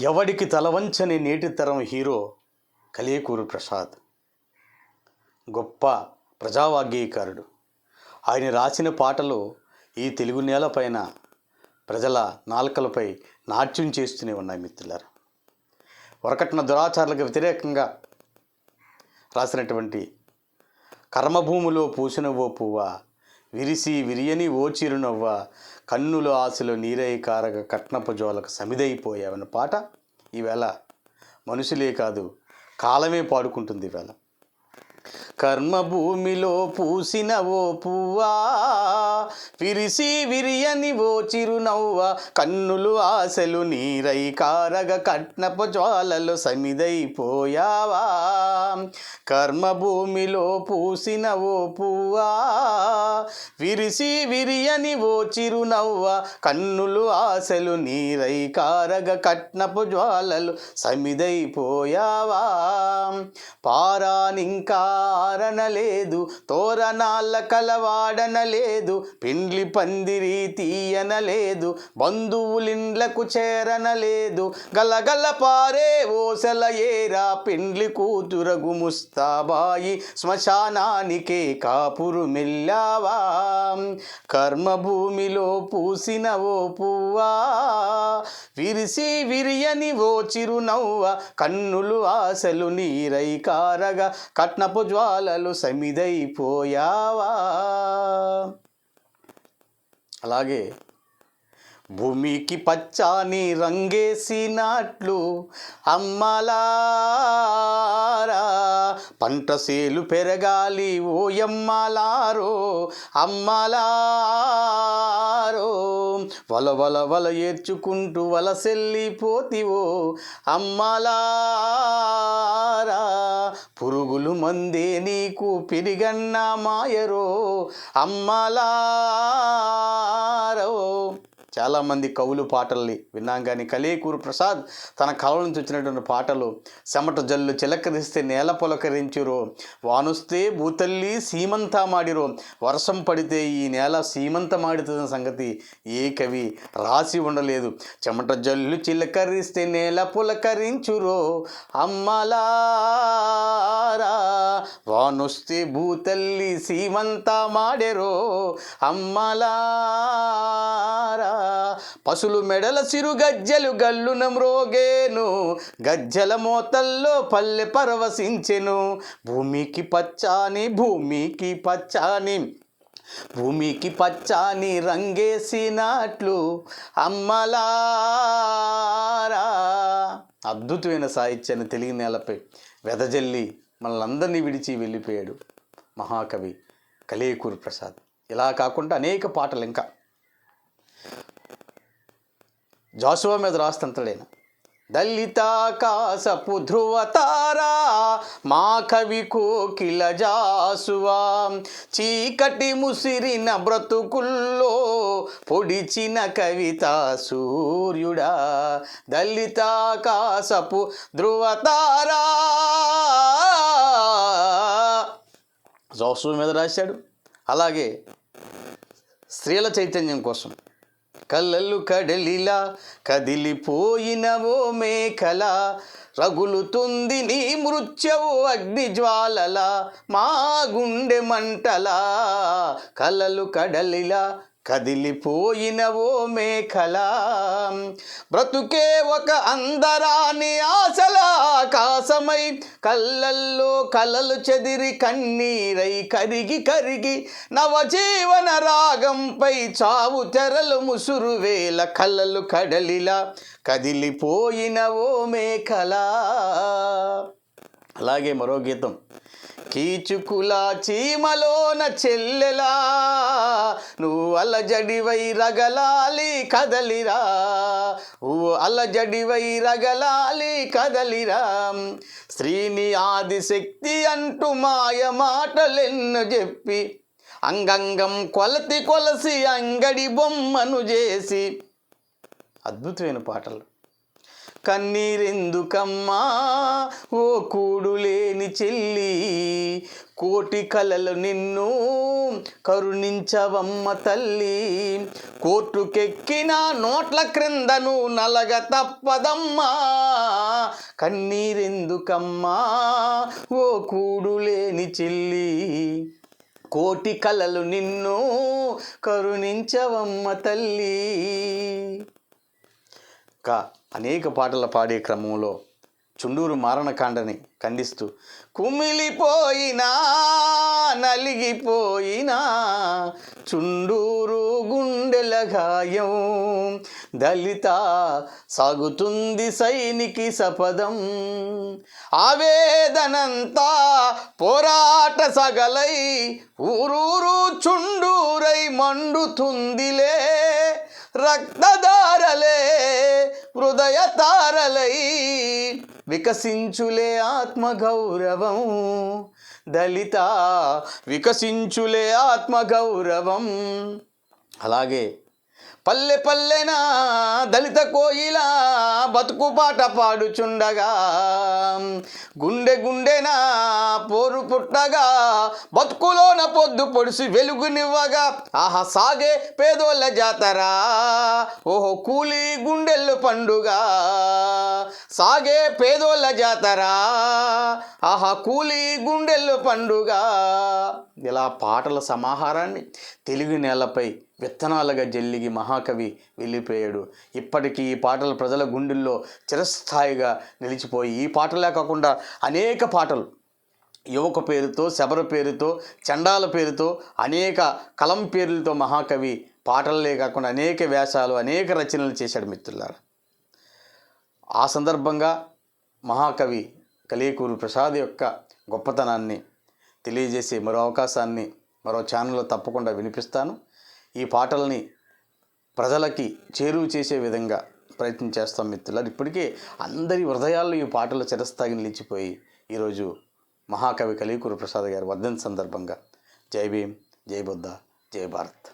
ఎవడికి తలవంచని నేటి తరం హీరో కలియకూరు ప్రసాద్. గొప్ప ప్రజావాగ్గేయకారుడు. ఆయన రాసిన పాటలు ఈ తెలుగు నేలపైన ప్రజల నాలుకలపై నాట్యం చేస్తూనే ఉన్నాయి మిత్రులారు. వరకట్న దురాచారాలకు వ్యతిరేకంగా రాసినటువంటి కర్మభూమిలో పూసిన ఓ పువ్వ విరిసి విరియని ఓ చిరునవ్వ కన్నుల ఆశలు నీరై కారగ కట్నపు జోలకు సమిదైపోయావన్న పాట ఈవేళ మనుషులే కాదు కాలమే పాడుకుంటుంది ఈవేళ కర్మభూమిలో పూసిన ఓ పువ్వా విరిసి విరియని ఓ చిరునవ్వ కన్నులు ఆశలు నీరై కారగ కట్నపు జ్వాలలు సమిదైపోయావా. కర్మభూమిలో పూసిన ఓ పువ్వా విరిసి విరియని ఓ చిరునవ్వ కన్నులు ఆశలు నీరై కారగ కట్నపు జ్వాలలు సమిదైపోయావా. పారానింకా ఆరనలేదు తోరణాల కలవాడనలేదు పిండ్లి పందిరి తీయనలేదు బంధువులిండ్లకు చేరనలేదు గలగల పారే ఓసల ఏరా పిండ్లి కూతురగు ముస్తాబాయి శ్మశానానికే కాపురు మెల్లావా. కర్మభూమిలో పూసిన ఓ పువ్వా విరిసి విరియని ఓ చిరునవ్వ. కన్నులు ఆశలు నీరై కారగా కట్నపు జ్వాలలు సమిదైపోయావా? అలాగే భూమికి పచ్చాని రంగేసినట్లు అమ్మలా పంట సేలు పెరగాలి ఎమ్మలారో అమ్మలారో. వల వల వల ఏర్చుకుంటూ వలసెల్లిపోతివో అమ్మలారా. పురుగులు మందే నీకు పిరిగన్న మాయరో అమ్మలారో. చాలామంది కవులు పాటల్ని విన్నాం కానీ కలేకూరు ప్రసాద్ తన కళ నుంచి వచ్చినటువంటి పాటలు చెమట జల్లు చిలకరిస్తే నేల పులకరించురో వానొస్తే భూతల్లి సీమంతా మాడిరో వర్షం పడితే ఈ నేల సీమంతమాడుతున్న సంగతి ఏ కవి రాసి ఉండలేదు. చెమట జల్లు చిలకరిస్తే నేల పులకరించురో అమ్మలారా వానొస్తే భూతల్లి సీమంతా మాడెరో అమ్మలారా. పసులు మెడల సిరు గజ్జలు గల్లున మ్రోగేను గజ్జల మోతల్లో పల్లె పరవశించెను. భూమికి పచ్చాని భూమికి పచ్చాని భూమికి పచ్చాని రంగేసినట్లు అమ్మలారా. అద్భుతమైన సాహిత్యాన్ని తెలుగు నేలపై వెదజల్లి మనల్ందరినీ విడిచి వెళ్ళిపోయాడు మహాకవి కలేకూరు ప్రసాద్. ఇలా కాకుండా అనేక పాటలు ఇంకా జాసువా మీద రాస్తంతడైన దళితాకాశపు ధ్రువతారా మా కవి కోకిల జాసువా చీకటి ముసిరిన బ్రతుకుల్లో పొడిచిన కవిత సూర్యుడా దళితాకాశపు ధ్రువతారా. జాసువా మీద రాశాడు. అలాగే స్త్రీల చైతన్యం కోసం కళ్ళలు కడలిలా కదిలిపోయినవో మేకల రగులుతుంది నీ మృత్యవు అగ్నిజ్వాలల మా గుండె మంటల కలలు కడలిలా కదిలిపోయినవో మేఖల బ్రతుకే ఒక అందరాని ఆశల. ఆకాశమై కళ్ళల్లో కలలు చెదిరి కన్నీరై కరిగి కరిగి నవజీవన రాగంపై చావు తెరలు ముసురు వేల కళ్ళలు కడలిలా కదిలిపోయినవో మేఖల అలాగే మరో గీతం. కీచుకులా చీమలోన చెల్లెలా నువ్వు అలజడివై రగలాలి కదలిరా. ఓ అలజడివై రగలాలి కదలిరా. స్త్రీని ఆదిశక్తి అంటూ మాయ మాటలెన్ను చెప్పి అంగంగం కొలతి కొలసి అంగడి బొమ్మను చేసి. అద్భుతమైన పాటలు. కన్నీరెందుకమ్మా? ఓ కూడులేని చెల్లి కోటి కలలు నిన్ను కరుణించవమ్మ తల్లి. కోర్టుకెక్కిన నోట్ల క్రిందను నలగ తప్పదమ్మా. కన్నీరెందుకమ్మా? ఓ కూడులేని చెల్లి కోటి కలలు నిన్ను కరుణించవమ్మ తల్లి. ఇంకా అనేక పాటలు పాడే క్రమంలో చుండూరు మారణకాండని ఖండిస్తూ కుమిలిపోయినా నలిగిపోయినా చుండూరు గుండెల గాయం దళిత సాగుతుంది సైనికి సపదం. ఆవేదనంతా పోరాట సగలై ఊరూరు చుండూరై మండుతుందిలే. రక్తదారలే హృదయ తారలై వికసించులే ఆత్మగౌరవం. దళిత వికసించులే ఆత్మగౌరవం. అలాగే పల్లె పల్లెన దళిత కోయిల బతుకు పాట పాడుచుండగా. గుండె గుండెన పోరు పుట్టగా బతుకులోన పొద్దు పొడిసి వెలుగునివ్వగా. ఆహా సాగే పేదోళ్ళ జాతరా ఓహో కూలి గుండెళ్ళు పండుగ. సాగే పేదోళ్ళ జాతరా ఆహా కూలి గుండెళ్ళు పండుగ. ఇలా పాటల సమాహారాన్ని తెలుగు నేలపై విత్తనాలుగా జల్లిగి మహాకవి వెళ్ళిపోయాడు. ఇప్పటికీ ఈ పాటలు ప్రజల గుండెల్లో చిరస్థాయిగా నిలిచిపోయి ఈ పాటలే కాకుండా అనేక పాటలు యువక పేరుతో శబర పేరుతో చండాల పేరుతో అనేక కలం పేర్లతో మహాకవి పాటలే కాకుండా అనేక వ్యాసాలు అనేక రచనలు చేశాడు మిత్రులారా. ఆ సందర్భంగా మహాకవి కలియకూరు ప్రసాద్ యొక్క గొప్పతనాన్ని తెలియజేసే మరో అవకాశాన్ని మరో ఛానల్లో తప్పకుండా వినిపిస్తాను. ఈ పాటల్ని ప్రజలకి చేరువ చేసే విధంగా ప్రయత్నం చేస్తాం మిత్రులారు. ఇప్పటికే అందరి హృదయాల్లో ఈ పాటలు చిరస్థాయి నిలిచిపోయి ఈరోజు మహాకవి కలియకూరు ప్రసాద్ గారి వర్ధన సందర్భంగా. జై భీమ్ జై బుద్ధ జై భారత్.